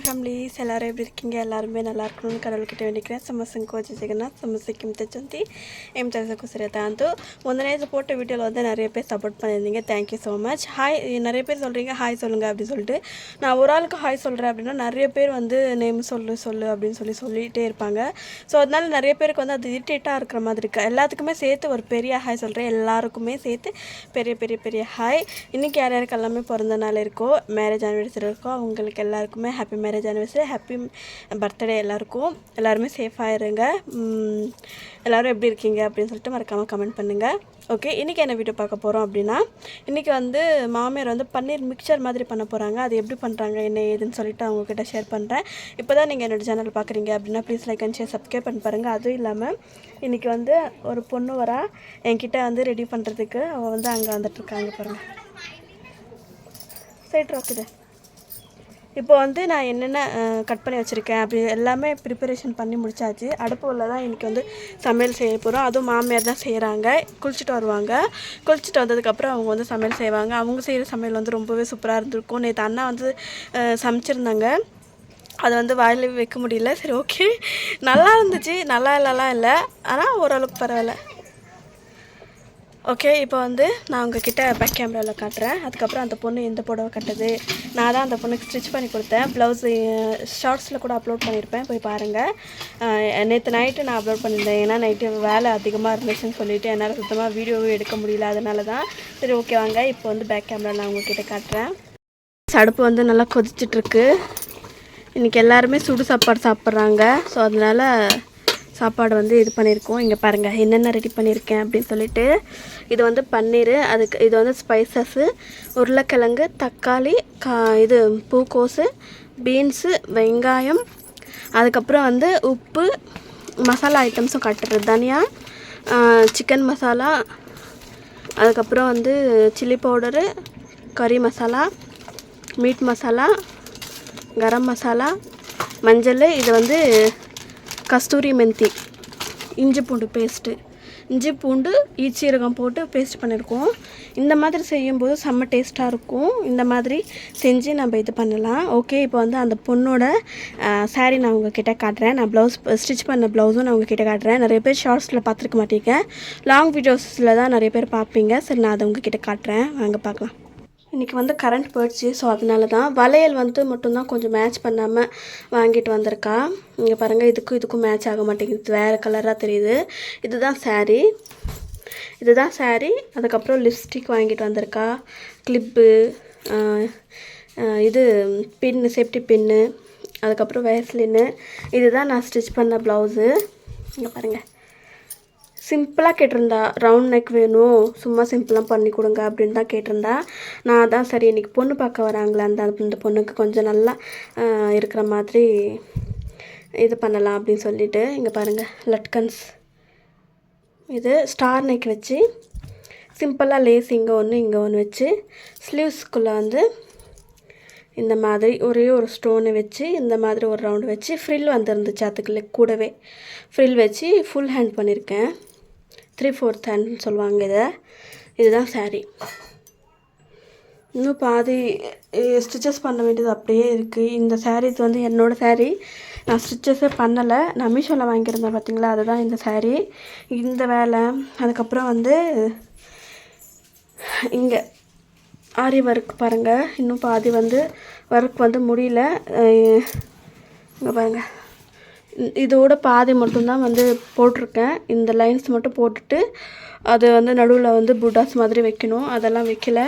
ஃப୍ୟାମିଲି ସେଲାର everything alarm ବେନ୍ alarm கடவுள் கிட்ட வேண்டிக்கிறேன். சமசங்க கோச்சி ஜெகநாத் சமசைக்கும் தச்சந்தி எம் தரச குசரே தாந்து. முந்தின நேரத்தில் போட்ட வீடியோவில் வந்து நிறைய பேர் சப்போர்ட் பண்ணியிருந்தீங்க. தேங்க்யூ ஸோ மச் ஹாய் நிறைய பேர் சொல்கிறீங்க ஹாய் சொல்லுங்கள் அப்படின்னு சொல்லிட்டு. நான் ஒரு ஆளுக்கு ஹாய் சொல்கிறேன் அப்படின்னா நிறைய பேர் வந்து நேம் சொல்லு சொல்லு அப்படின்னு சொல்லி சொல்லிகிட்டே இருப்பாங்க. ஸோ அதனால நிறைய பேருக்கு வந்து அது இரிட்டேட்டாக இருக்கிற மாதிரி இருக்குது எல்லாத்துக்குமே சேர்த்து ஒரு பெரிய ஹாய் சொல்கிறேன் எல்லாருக்குமே சேர்த்து பெரிய பெரிய பெரிய ஹாய் இன்றைக்கி யார் யாருக்கு எல்லாமே பிறந்த நாள் இருக்கோ மேரேஜ் ஆனிவர்சரி இருக்கோ அவங்களுக்கு எல்லாருக்குமே happy marriage anniversary happy birthday எல்லாருக்கும். எல்லாருமே சேஃபாக இருங்க. எல்லோரும் எல்லாரும் எப்படி இருக்கீங்க அப்படின்னு சொல்லிட்டு மறக்காமல் கமெண்ட் பண்ணுங்கள் ஓகே இன்றைக்கி என்ன வீடியோ பார்க்க போகிறோம் அப்படின்னா இன்றைக்கி வந்து மாமியார் வந்து பன்னீர் மிக்சர் மாதிரி பண்ண போகிறாங்க அது எப்படி பண்ணுறாங்க என்ன ஏதுன்னு சொல்லிட்டு அவங்கக்கிட்ட ஷேர் பண்ணுறேன் இப்போ தான் நீங்கள் என்னோடய சேனல் பார்க்குறீங்க அப்படின்னா please like and share subscribe பண்ணி பாருங்கள் அதுவும் இல்லாமல் இன்றைக்கி வந்து ஒரு பொண்ணு வரா என்கிட்ட வந்து ரெடி பண்ணுறதுக்கு அவள் வந்து அங்கே வந்துட்டுருக்காங்க பாருங்கள் சைட் ஓகே இப்போ வந்து நான் என்னென்ன கட் பண்ணி வச்சுருக்கேன் அப்படி எல்லாமே ப்ரிப்பரேஷன் பண்ணி முடிச்சாச்சு. அடுப்பு உள்ள தான் இன்றைக்கி வந்து சமையல் செய்ய போகிறோம் அதுவும் மாமியார் தான் செய்கிறாங்க குளிச்சுட்டு வருவாங்க. குளிச்சுட்டு வந்ததுக்கப்புறம் அவங்க வந்து சமையல் செய்வாங்க. அவங்க செய்கிற சமையல் வந்து ரொம்பவே சூப்பராக இருந்திருக்கும். நேற்று அண்ணா வந்து சமைச்சிருந்தாங்க. அதை வந்து வாயில் வைக்க முடியல. சரி ஓகே நல்லா இருந்துச்சு. நல்லா இல்லைலாம் இல்லை. ஆனால் ஓரளவுக்கு பரவாயில்ல. ஓகே இப்போ வந்து நான் உங்ககிட்ட பேக் கேமராவில் காட்டுறேன். அதுக்கப்புறம் அந்த பொண்ணு எந்த புடவை கட்டுது? நான் தான் அந்த பொண்ணுக்கு ஸ்டிச் பண்ணி கொடுத்தேன். ப்ளவுஸ் ஷார்ட்ஸில் கூட அப்லோட் பண்ணியிருப்பேன் போய் பாருங்கள் நேற்று நைட்டு நான் அப்லோட் பண்ணியிருந்தேன். ஏன்னா நைட்டு வேலை அதிகமாக இருந்துச்சுன்னு சொல்லிட்டு என்னால் சுத்தமாக வீடியோவும் எடுக்க முடியல. அதனால தான் சரி ஓகே வாங்க. இப்போ வந்து பேக் கேமரா நான் உங்ககிட்ட காட்டுறேன். அடுப்பு வந்து நல்லா கொதிச்சிட்ருக்கு இன்றைக்கி எல்லாருமே சுடு சாப்பாடு சாப்பிட்றாங்க. ஸோ அதனால் சாப்பாடு வந்து இது பண்ணியிருக்கோம். இங்கே பாருங்கள் என்னென்ன ரெடி பண்ணியிருக்கேன் அப்படின்னு சொல்லிட்டு இது வந்து பன்னீர் அதுக்கு இது வந்து ஸ்பைசஸ்ஸு உருளைக்கிழங்கு தக்காளி கா இது பூக்கோசு பீன்ஸு வெங்காயம் அதுக்கப்புறம் வந்து உப்பு மசாலா ஐட்டம்ஸும் கட்டுறது. தனியா சிக்கன் மசாலா அதுக்கப்புறம் வந்து சில்லி பவுடரு கறி மசாலா மீட் மசாலா கரம் மசாலா மஞ்சள் இது வந்து கஸ்தூரி மெந்தி. இஞ்சி பூண்டு பேஸ்ட்டு இஞ்சி பூண்டு ஈச்சீரகம் போட்டு பேஸ்ட் பண்ணியிருக்கோம் இந்த மாதிரி செய்யும்போது செம்ம டேஸ்ட்டாக இருக்கும். இந்த மாதிரி செஞ்சு நம்ம இது பண்ணலாம். ஓகே இப்போ வந்து அந்த பொண்ணோட சாரீ நான் உங்ககிட்ட காட்டுறேன். நான் ப்ளவுஸ் ஸ்டிச் பண்ண ப்ளவுஸும் நான் உங்ககிட்ட காட்டுறேன். நிறைய பேர் ஷார்ட்ஸில் பார்த்துருக்க மாட்டேங்க. லாங் வீடியோஸில் தான் நிறைய பேர் பார்ப்பீங்க. சரி நான் அதை உங்ககிட்ட காட்டுறேன். வாங்க பார்க்கலாம். இன்றைக்கி வந்து கரண்ட் போயிடுச்சு ஸோ அதனால தான் வளையல் வந்து மட்டும்தான் கொஞ்சம் மேட்ச் பண்ணாமல் வாங்கிட்டு வந்திருக்கா. இங்கே பாருங்கள் இதுக்கும் இதுக்கும் மேட்ச் ஆக மாட்டேங்குது. வேறு கலராக தெரியுது. இதுதான் சாரீ இதுதான் சாரீ அதுக்கப்புறம் லிப்ஸ்டிக் வாங்கிட்டு வந்திருக்கா. கிளிப்பு இது பின்னு சேஃப்டி பின்னு அதுக்கப்புறம் வேஸ்லின்னு இதுதான் நான் ஸ்டிச் பண்ண ப்ளவுஸு இங்கே பாருங்கள் சிம்பிளாக கேட்டிருந்தா ரவுண்ட் நெக் வேணும் சும்மா சிம்பிளாக பண்ணி கொடுங்க அப்படின்னு தான் கேட்டிருந்தா நான் தான் சரி இன்றைக்கி பொண்ணு பார்க்க வராங்களே அந்த அந்த பொண்ணுக்கு கொஞ்சம் நல்லா இருக்கிற மாதிரி இது பண்ணலாம் அப்படின்னு சொல்லிட்டு இங்கே பாருங்கள் லட்கன்ஸ். இது ஸ்டார் நெக் வச்சு சிம்பிளாக லேஸ் இங்கே ஒன்று இங்கே ஒன்று வச்சு ஸ்லீவ்ஸ்குள்ளே வந்து இந்த மாதிரி ஒரே ஒரு ஸ்டோனு வச்சு இந்த மாதிரி ஒரு ரவுண்டு வச்சு ஃப்ரில் வந்துருந்துச்சு அதுக்குள்ளே கூடவே. ஃப்ரில் வச்சு ஃபுல் ஹேண்ட் பண்ணியிருக்கேன் த்ரீ ஃபோர்த் ஹேண்ட்னு சொல்லுவாங்க இதை. இதுதான் saree. இன்னும் பாதி ஸ்டிச்சஸ் பண்ண வேண்டியது அப்படியே இருக்குது இந்த saree இது வந்து என்னோடய saree. நான் ஸ்டிச்சஸே பண்ணலை. நான் மீஷோவில் வாங்கியிருந்தேன் பார்த்தீங்களா? அதுதான் இந்த saree. இந்த வேலை. அதுக்கப்புறம் வந்து இங்கே ஆரி ஒர்க் பாருங்கள் இன்னும் பாதி வந்து ஒர்க் வந்து முடியல. இங்கே பாருங்கள் இதோட பாதி மட்டும்தான் வந்து போட்டிருக்கேன். இந்த லைன்ஸ் மட்டும் போட்டுட்டு அது வந்து நடுவில் வந்து புட்டாஸ் மாதிரி வைக்கணும். அதெல்லாம் வைக்கல.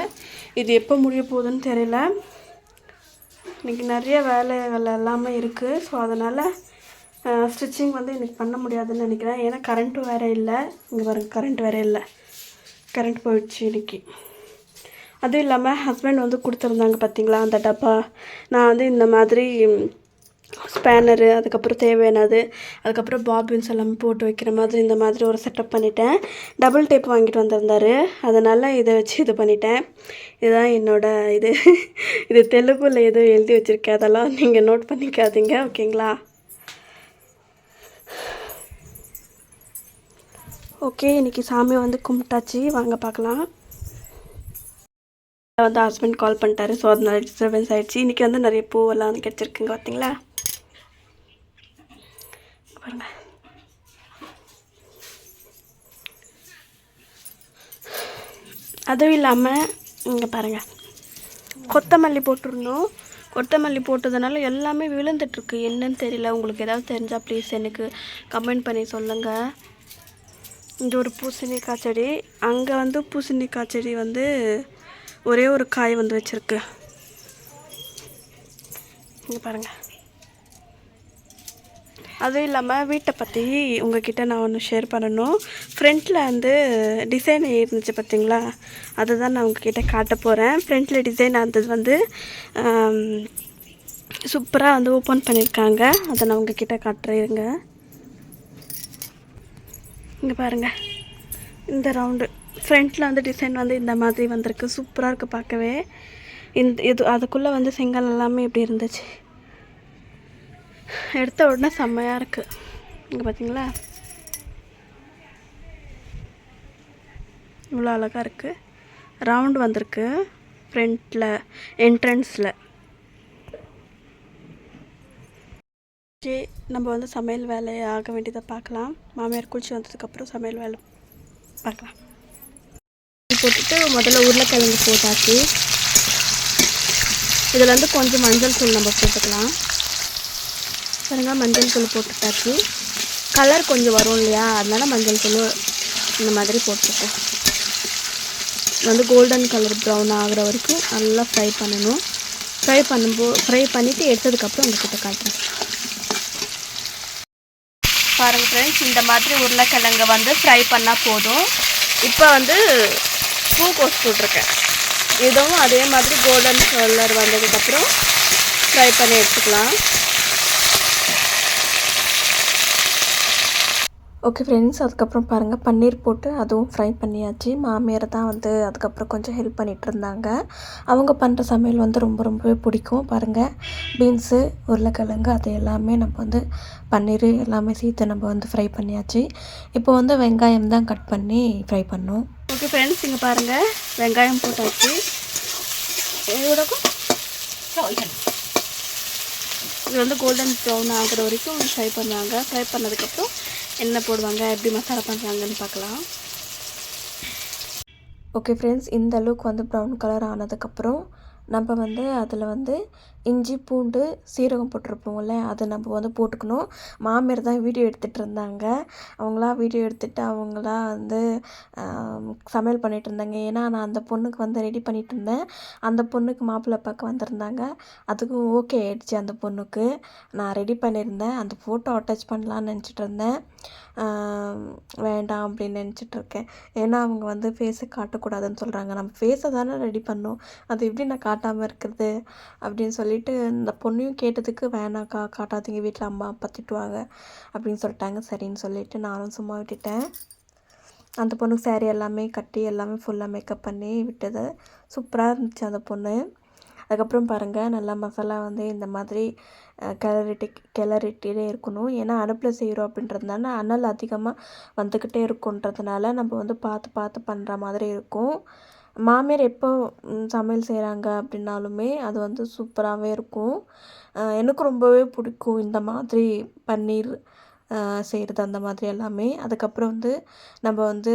இது எப்போ முடிய போகுதுன்னு தெரியல. இன்றைக்கி நிறைய வேலைகள் எல்லாமே இருக்குது ஸோ அதனால் ஸ்டிச்சிங் வந்து இன்றைக்கி பண்ண முடியாதுன்னு நினைக்கிறேன். ஏன்னா கரண்ட்டும் வேறு இல்லை. இங்கே பாருங்க கரண்ட் வேறு இல்லை. கரண்ட் போயிடுச்சு இன்றைக்கி அதுவும் இல்லாமல் ஹஸ்பண்ட் வந்து கொடுத்துருந்தாங்க பார்த்தீங்களா அந்த டப்பா. நான் வந்து இந்த மாதிரி ஸ்பேனரு அதுக்கப்புறம் தேவையானது அதுக்கப்புறம் பாபின்ஸ் எல்லாமே போட்டு வைக்கிற மாதிரி இந்த மாதிரி ஒரு செட்டப் பண்ணிட்டேன். டபுள் டேப் வாங்கிட்டு வந்திருந்தாரு. அதனால் இதை வச்சு இது பண்ணிட்டேன். இதுதான் என்னோடய இது. இது தெலுங்குல எதுவும் எழுதி வச்சுருக்கேன் அதெல்லாம் நீங்கள் நோட் பண்ணிக்காதீங்க ஓகேங்களா? ஓகே இன்றைக்கி சாமி வந்து கும்பிட்டாச்சு. வாங்க பார்க்கலாம். வந்து ஹஸ்பண்ட் கால் பண்ணிட்டாரு. ஸோ அதனால டிஸ்டர்பன்ஸ் ஆகிடுச்சு இன்றைக்கி வந்து நிறைய பூவெல்லாம் வந்து கிடச்சிருக்குங்க பார்த்தீங்களா? பாருங்க. அதுவும் இல்லாமல் இங்கே பாருங்கள் கொத்தமல்லி போட்டிருந்தோம். கொத்தமல்லி போட்டதுனால எல்லாமே விழுந்துட்டுருக்கு. என்னன்னு தெரியல. உங்களுக்கு ஏதாவது தெரிஞ்சால் ப்ளீஸ் எனக்கு கமெண்ட் பண்ணி சொல்லுங்கள் இங்கே ஒரு பூசணிக்காய் செடி. அங்கே வந்து பூசணிக்காய் செடி வந்து ஒரே ஒரு காய் வந்து வச்சுருக்கு. இங்கே பாருங்கள் அதுவும் இல்லாமல் வீட்டை பற்றி உங்ககிட்ட நான் ஒன்று ஷேர் பண்ணணும். ஃப்ரண்ட்டில் வந்து டிசைன் இருந்துச்சு பார்த்தீங்களா அதுதான் நான் உங்ககிட்ட காட்ட போகிறேன் ஃப்ரண்ட்டில் டிசைன் இருந்தது வந்து சூப்பராக வந்து ஓப்பன் பண்ணியிருக்காங்க அதை நான் உங்ககிட்ட காட்டுறேன் இங்கே பாருங்கள் இந்த ரவுண்டு ஃப்ரண்ட்டில் வந்து டிசைன் வந்து இந்த மாதிரி வந்திருக்கு. சூப்பராக இருக்குது பார்க்கவே. இந்த இது அதுக்குள்ளே வந்து செங்கல் எல்லாமே இப்படி இருந்துச்சு. எடுத்த உடனே செம்மையாக இருக்குது இங்கே பார்த்தீங்களா இவ்வளோ அழகாக இருக்குது ரவுண்டு வந்திருக்கு. ஃப்ரண்ட்டில் என்ட்ரன்ஸில் சரி நம்ம வந்து சமையல் வேலையை ஆக வேண்டியதை பார்க்கலாம். மாமியார் குளிச்சு வந்ததுக்கப்புறம் சமையல் வேலை பார்க்கலாம். போட்டுட்டு முதல்ல உருளைக்கிழங்கு போட்டாச்சு. இதில் வந்து கொஞ்சம் மஞ்சள் தூள் நம்ம போட்டுக்கலாம். பாருங்க மஞ்சள் தூள் போட்டுட்டாச்சு. கலர் கொஞ்சம் வரும் இல்லையா? அதனால் மஞ்சள் தூள் இந்த மாதிரி போட்டுருக்கோம். வந்து கோல்டன் கலர் ப்ரௌன் ஆகிற வரைக்கும் நல்லா ஃப்ரை பண்ணணும். ஃப்ரை பண்ணும்போ ஃப்ரை பண்ணிவிட்டு எடுத்ததுக்கப்புறம் உங்கள்கிட்ட காட்டுறேன். பாருங்கள் ஃப்ரெண்ட்ஸ் இந்த மாதிரி உருளைக்கிழங்கை வந்து ஃப்ரை பண்ணால் போதும். இப்போ வந்து பூக்கோஸ் போட்டிருக்கேன். இதுவும் அதே மாதிரி கோல்டன் கலர் வந்ததுக்கப்புறம் ஃப்ரை பண்ணி எடுத்துக்கலாம். ஓகே ஃப்ரெண்ட்ஸ் அதுக்கப்புறம் பாருங்கள் பன்னீர் போட்டு அதுவும் ஃப்ரை பண்ணியாச்சு. மாமியார் தான் வந்து அதுக்கப்புறம் கொஞ்சம் ஹெல்ப் பண்ணிகிட்டு இருந்தாங்க. அவங்க பண்ணுற சமையல் வந்து ரொம்ப ரொம்பவே பிடிக்கும். பாருங்கள் பீன்ஸு உருளைக்கிழங்கு அது எல்லாமே நம்ம வந்து பன்னீர் எல்லாமே சேர்த்து நம்ம வந்து ஃப்ரை பண்ணியாச்சு. இப்போ வந்து வெங்காயம் தான் கட் பண்ணி ஃப்ரை பண்ணோம். ஓகே ஃப்ரெண்ட்ஸ் இங்கே பாருங்கள் வெங்காயம் போட்டாச்சு. இது வந்து கோல்டன் ப்ரௌன் ஆகுற வரைக்கும் ஃப்ரை பண்ணாங்க. ஃப்ரை பண்ணதுக்கப்புறம் என்ன போடுவாங்க எப்படி மசாலா பண்ணுறாங்கன்னு பார்க்கலாம். ஓகே ஃப்ரெண்ட்ஸ் இந்த அளவுக்கு வந்து ப்ரௌன் கலர் ஆனதுக்கப்புறம் நம்ம வந்து அதில் வந்து இஞ்சி பூண்டு சீரகம் போட்டிருப்போம்ல அதை நம்ம வந்து போட்டுக்கணும். மாமியார் தான் வீடியோ எடுத்துகிட்டு இருந்தாங்க. அவங்களா வீடியோ எடுத்துகிட்டு அவங்களா வந்து சமையல் பண்ணிகிட்டு இருந்தாங்க. ஏன்னா நான் அந்த பொண்ணுக்கு வந்து ரெடி பண்ணிகிட்டு இருந்தேன். அந்த பொண்ணுக்கு மாப்பிள்ளை பார்க்க வந்திருந்தாங்க. அதுக்கும் ஓகே ஆயிடுச்சு அந்த பொண்ணுக்கு. நான் ரெடி பண்ணியிருந்தேன். அந்த ஃபோட்டோ அட்டாச் பண்ணலான்னு நினச்சிட்டு இருந்தேன். வேண்டாம் அப்படின்னு நினச்சிட்டு இருக்கேன். ஏன்னா அவங்க வந்து ஃபேஸை காட்டக்கூடாதுன்னு சொல்கிறாங்க நம்ம ஃபேஸை தானே ரெடி பண்ணோம் அது எப்படி நான் காட்டாமல் இருக்கிறது அப்படின்னு சொல்லி சொல்லிட்டு இந்த பொண்ணையும் கேட்டதுக்கு வேணாக்கா காட்டாதீங்க வீட்டில் அம்மா அப்பா திட்டுவாங்க அப்படின்னு சொல்லிட்டாங்க. சரின்னு சொல்லிட்டு நானும் சும்மா விட்டுட்டேன். அந்த பொண்ணுக்கு சேரீ எல்லாமே கட்டி எல்லாமே ஃபுல்லாக மேக்கப் பண்ணி விட்டது. சூப்பராக இருந்துச்சு அந்த பொண்ணு. அதுக்கப்புறம் பாருங்கள் நல்லா மசாலா வந்து இந்த மாதிரி கிளறிட்டு கிளறிட்டே இருக்கணும். ஏன்னா அடுப்பில் செய்கிறோம் அப்படின்றதுனால அனல் அதிகமாக வந்துக்கிட்டே இருக்குன்றதுனால நம்ம வந்து பார்த்து பார்த்து பண்ணுற மாதிரி இருக்கும். மாமியார் எப்போ சமையல் செய்கிறாங்க அப்படின்னாலுமே அது வந்து சூப்பராகவே இருக்கும். எனக்கு ரொம்பவே பிடிக்கும் இந்த மாதிரி பன்னீர் செய்கிறது அந்த மாதிரி எல்லாமே. அதுக்கப்புறம் வந்து நம்ம வந்து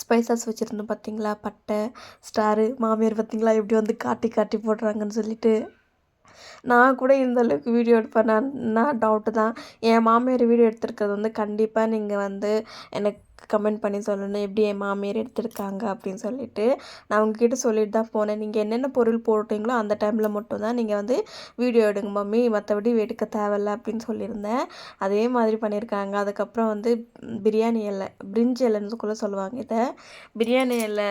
ஸ்பைசஸ் வச்சுருந்தோம் பார்த்தீங்களா பட்டை ஸ்டாரு மாமியார் பார்த்தீங்களா எப்படி வந்து காட்டி காட்டி போடுறாங்கன்னு சொல்லிட்டு. நான் கூட இந்த அளவுக்கு வீடியோ எடுப்பேன். நான் நான் டவுட்டு தான். என் மாமியார் வீடியோ எடுத்திருக்கிறது வந்து கண்டிப்பாக நீங்கள் வந்து எனக்கு கமெண்ட் பண்ணி சொல்லணும். எப்படி என் மாமியார் எடுத்திருக்காங்க அப்படின்னு சொல்லிட்டு நான் உங்ககிட்ட சொல்லிட்டு தான் போனேன். நீங்கள் என்னென்ன பொருள் போட்டிங்களோ அந்த டைமில் மட்டும் தான் நீங்கள் வந்து வீடியோ எடுங்க மம்மி. மற்றபடி எடுக்க தேவையில்ல அப்படின்னு சொல்லியிருந்தேன். அதே மாதிரி பண்ணியிருக்காங்க. அதுக்கப்புறம் வந்து பிரியாணி இலை பிரிஞ்சி இலைன்னு கூட சொல்லுவாங்க இதை. பிரியாணி இலை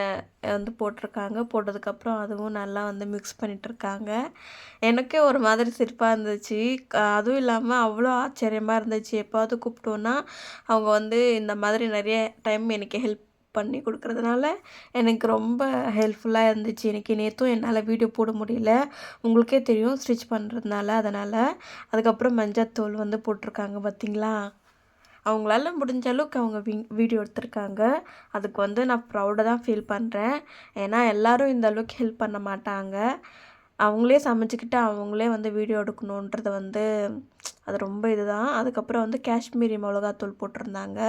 வந்து போட்டிருக்காங்க. போட்டதுக்கப்புறம் அதுவும் நல்லா வந்து மிக்ஸ் பண்ணிகிட்ருக்காங்க எனக்கே ஒரு மாதிரி சிரிப்பாக இருந்துச்சு. அதுவும் இல்லாமல் அவ்வளோ ஆச்சரியமாக இருந்துச்சு. எப்போவாவது கூப்பிட்டோன்னா அவங்க வந்து இந்த மாதிரி நிறைய டைம் எனக்கு ஹெல்ப் பண்ணி கொடுக்குறதுனால எனக்கு ரொம்ப ஹெல்ப்ஃபுல்லாக இருந்துச்சு. எனக்கு நேற்றும் என்னால் வீடியோ போட முடியல. உங்களுக்கே தெரியும் ஸ்டிச் பண்ணுறதுனால அதனால் அதுக்கப்புறம் மஞ்சத்தூள் வந்து போட்டிருக்காங்க பார்த்தீங்களா அவங்களால முடிஞ்ச அளவுக்கு அவங்க வி வீடியோ எடுத்திருக்காங்க. அதுக்கு வந்து நான் ப்ரௌடாக தான் ஃபீல் பண்ணுறேன் ஏன்னா எல்லோரும் இந்த அளவுக்கு ஹெல்ப் பண்ண மாட்டாங்க. அவங்களே சமைச்சிக்கிட்டு அவங்களே வந்து வீடியோ எடுக்கணுன்றது வந்து அது ரொம்ப இதுதான். அதுக்கப்புறம் வந்து காஷ்மீரி மிளகாத்தூள் போட்டிருந்தாங்க.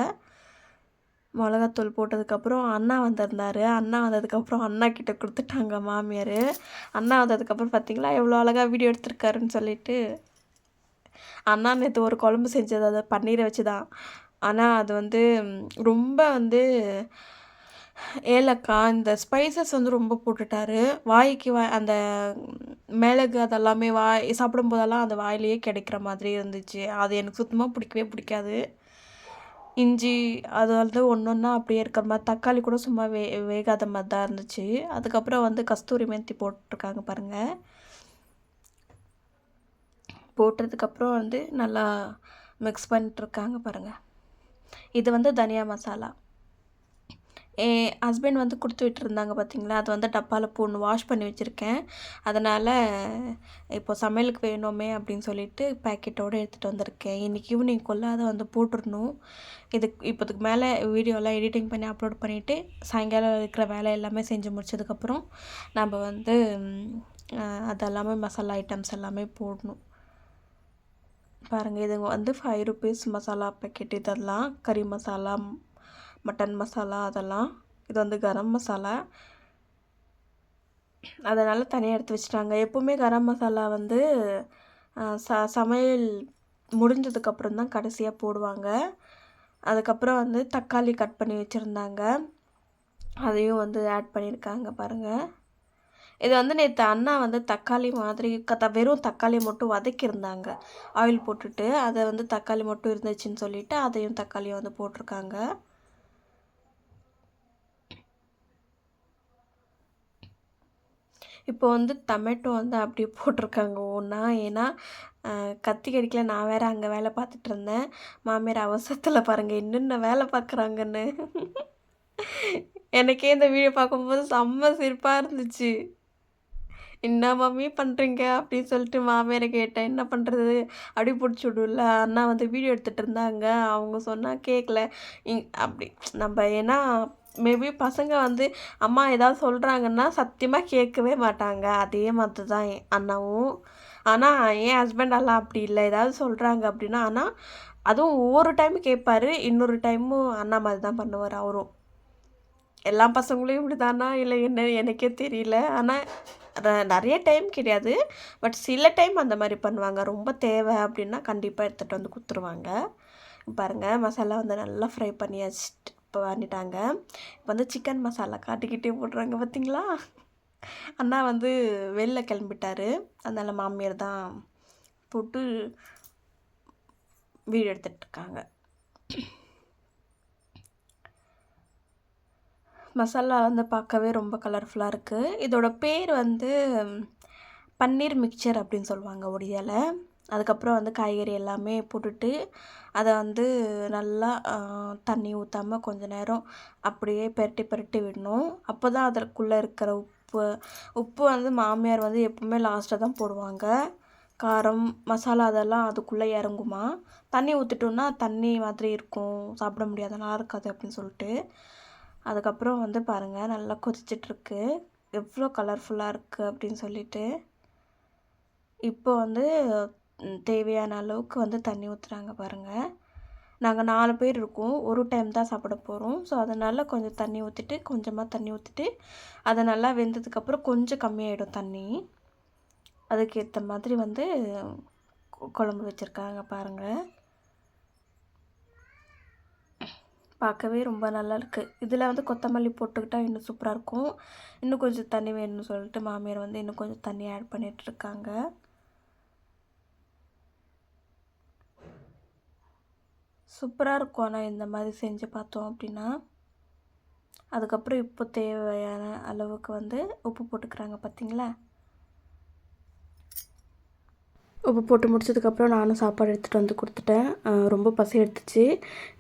மிளகாத்தூள் போட்டதுக்கப்புறம் அண்ணா வந்திருந்தார். அண்ணா வந்ததுக்கப்புறம் அண்ணா கிட்டே கொடுத்துட்டாங்க மாமியார். அண்ணா வந்ததுக்கப்புறம் பார்த்தீங்களா எவ்வளோ அழகாக வீடியோ எடுத்திருக்காருன்னு சொல்லிட்டு அண்ணா நேற்று ஒரு குழம்பு செஞ்சது அதை பன்னீரை வச்சு தான் ஆனால் அது வந்து ரொம்ப வந்து ஏலக்காய் இந்த ஸ்பைசஸ் வந்து ரொம்ப போட்டுட்டாரு. வாய்க்கு வாய் அந்த மிளகு அதெல்லாமே வாய் சாப்பிடும்போதெல்லாம் அந்த வாயிலேயே கிடைக்கிற மாதிரி இருந்துச்சு. அது எனக்கு சுத்தமாக பிடிக்கவே பிடிக்காது. இஞ்சி அது வந்து ஒன்று ஒன்றா அப்படியே இருக்கிற மாதிரி தக்காளி கூட சும்மா வே வேகாத மாதிரி தான் இருந்துச்சு. அதுக்கப்புறம் வந்து கஸ்தூரி மெந்தி போட்டிருக்காங்க பாருங்கள் போட்டதுக்கப்புறம் வந்து நல்லா மிக்ஸ் பண்ணிட்டுருக்காங்க பாருங்கள் இது வந்து தனியா மசாலா. ஹஸ்பண்ட் வந்து கொடுத்து விட்டுருந்தாங்க பார்த்தீங்களா அது வந்து டப்பாவில் போடணும் வாஷ் பண்ணி வச்சுருக்கேன். அதனால் இப்போ சமையலுக்கு வேணுமே அப்படின்னு சொல்லிட்டு பேக்கெட்டோடு எடுத்துகிட்டு வந்திருக்கேன். இன்றைக்கி ஈவினிங்குள்ளே அதை வந்து போட்டுடணும். இதுக்கு இப்போதுக்கு மேலே வீடியோலாம் எடிட்டிங் பண்ணி அப்லோட் பண்ணிவிட்டு சாயங்காலம் இருக்கிற வேலை எல்லாமே செஞ்சு முடிச்சதுக்கப்புறம் நம்ம வந்து அதெல்லாமே மசாலா ஐட்டம்ஸ் எல்லாமே போடணும். பாருங்கள் இதுங்க வந்து ஃபைவ் ருபீஸ் மசாலா பேக்கெட் இதெல்லாம் கறி மசாலா மட்டன் மசாலா அதெல்லாம். இது வந்து கரம் மசாலா. அதனால் தனியாக எடுத்து வச்சுட்டாங்க. எப்போவுமே கரம் மசாலா வந்து ச சமையல் முடிஞ்சதுக்கப்புறம் தான் கடைசியாக போடுவாங்க. அதுக்கப்புறம் வந்து தக்காளி கட் பண்ணி வச்சுருந்தாங்க. அதையும் வந்து ஆட் பண்ணியிருக்காங்க பாருங்கள் இது வந்து நேற்று அண்ணா வந்து தக்காளி மாதிரி க வெறும் தக்காளி மட்டும் வதக்கியிருந்தாங்க. ஆயில் போட்டுட்டு அதை வந்து தக்காளி மட்டும் இருந்துச்சுன்னு சொல்லிவிட்டு அதையும் தக்காளியும் வந்து போட்டிருக்காங்க. இப்போ வந்து டமேட்டோ வந்து அப்படியே போட்டிருக்காங்க ஒன்றா ஏன்னா கத்தி கடிக்கல நான் வேறு அங்கே வேலை பார்த்துட்டு இருந்தேன். மாமியார் அவசரத்தில் பாருங்கள் என்னென்ன வேலை பார்க்குறாங்கன்னு. எனக்கே இந்த வீடியோ பார்க்கும்போது செம்ம சிரிப்பாக இருந்துச்சு. என்ன மாமி பண்ணுறீங்க அப்படின்னு சொல்லிட்டு மாமியாரை கேட்டேன். என்ன பண்ணுறது அப்படி பிடிச்சி விடுல. அண்ணா வந்து வீடியோ எடுத்துகிட்டு இருந்தாங்க. அவங்க சொன்னால் கேட்கல இங் அப்படி நம்ம ஏன்னா மேபி பசங்க வந்து அம்மா ஏதாவது சொல்கிறாங்கன்னா சத்தியமாக கேட்கவே மாட்டாங்க. அதே மாதிரி தான் என் அண்ணாவும். ஆனால் என் ஹஸ்பண்டெல்லாம் அப்படி இல்லை. ஏதாவது சொல்கிறாங்க அப்படின்னா ஆனால் அதுவும் ஒவ்வொரு டைம் கேட்பாரு. இன்னொரு டைமும் அண்ணா மாதிரி தான் பண்ணுவார் அவரும். எல்லா பசங்களையும் இப்படி தானா இல்லை என்ன எனக்கே தெரியல. ஆனால் நிறைய டைம் கிடையாது. பட் சில டைம் அந்த மாதிரி பண்ணுவாங்க. ரொம்ப தேவை அப்படின்னா கண்டிப்பாக எடுத்துகிட்டு வந்து கொடுத்துருவாங்க. பாருங்கள் மசாலா வந்து நல்லா ஃப்ரை பண்ணி வச்சுட்டு இப்போ பண்ணிட்டாங்க இப்போ வந்து சிக்கன் மசாலா காட்டிக்கிட்டே போடுறாங்க பார்த்தீங்களா? அண்ணா வந்து வெளில கிளம்பிட்டாரு. அதனால் மாமியார் தான் போட்டு வீடு எடுத்துட்ருக்காங்க மசாலா வந்து பார்க்கவே ரொம்ப கலர்ஃபுல்லாக இருக்குது இதோட பேர் வந்து பன்னீர் மிக்சர் அப்படின்னு சொல்லுவாங்க ஒடியாவில் அதுக்கப்புறம் வந்து காய்கறி எல்லாமே போட்டுட்டு அதை வந்து நல்லா தண்ணி ஊற்றாம கொஞ்ச நேரம் அப்படியே பெரட்டி பெரட்டி விடணும். அப்போ தான் அதற்குள்ளே இருக்கிற உப்பு உப்பு வந்து மாமியார் வந்து எப்பவுமே லாஸ்ட்டாக தான் போடுவாங்க. காரம் மசாலா அதெல்லாம் அதுக்குள்ளே இறங்குமா? தண்ணி ஊற்றிட்டோம்னா தண்ணி மாதிரி இருக்கும். சாப்பிட முடியாது. நல்லா இருக்காது அப்படின்னு சொல்லிட்டு. அதுக்கப்புறம் வந்து பாருங்கள் நல்லா கொதிச்சிட்ருக்கு. எவ்வளோ கலர்ஃபுல்லாக இருக்குது அப்படின்னு சொல்லிட்டு. இப்போ வந்து தேவையான அளவுக்கு வந்து தண்ணி ஊற்றுறாங்க பாருங்கள் நாங்கள் நாலு பேர் இருக்கோம். ஒரு டைம் தான் சாப்பிட போகிறோம் ஸோ அதனால் கொஞ்சம் தண்ணி ஊற்றிட்டு கொஞ்சமாக தண்ணி ஊற்றிட்டு அதை நல்லா வெந்ததுக்கப்புறம் கொஞ்சம் கம்மியாயிடும் தண்ணி. அதுக்கேற்ற மாதிரி வந்து குழம்பு வச்சுருக்காங்க பாருங்கள் பார்க்கவே ரொம்ப நல்லா இருக்குது இதில் வந்து கொத்தமல்லி போட்டுக்கிட்டால் இன்னும் சூப்பராக இருக்கும். இன்னும் கொஞ்சம் தண்ணி வேணும்னு சொல்லிட்டு மாமியார் வந்து இன்னும் கொஞ்சம் தண்ணி ஆட் பண்ணிகிட்ருக்காங்க சூப்பராக இருக்கும். ஆனால் இந்த மாதிரி செஞ்சு பார்த்தோம் அப்படின்னா அதுக்கப்புறம் இப்போ தேவையான அளவுக்கு வந்து உப்பு போட்டுக்கிறாங்க பார்த்தீங்களா உப்பு போட்டு முடிச்சதுக்கப்புறம் நானும் சாப்பாடு எடுத்துகிட்டு வந்து கொடுத்துட்டேன். ரொம்ப பசி எடுத்துச்சு.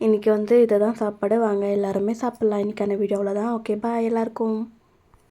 இன்றைக்கி வந்து இதை தான் சாப்பாடு. வாங்க எல்லாருமே சாப்பிட்லாம். இன்றைக்கான வீடியோவில் தான் ஓகே பாய் எல்லாருக்கும்.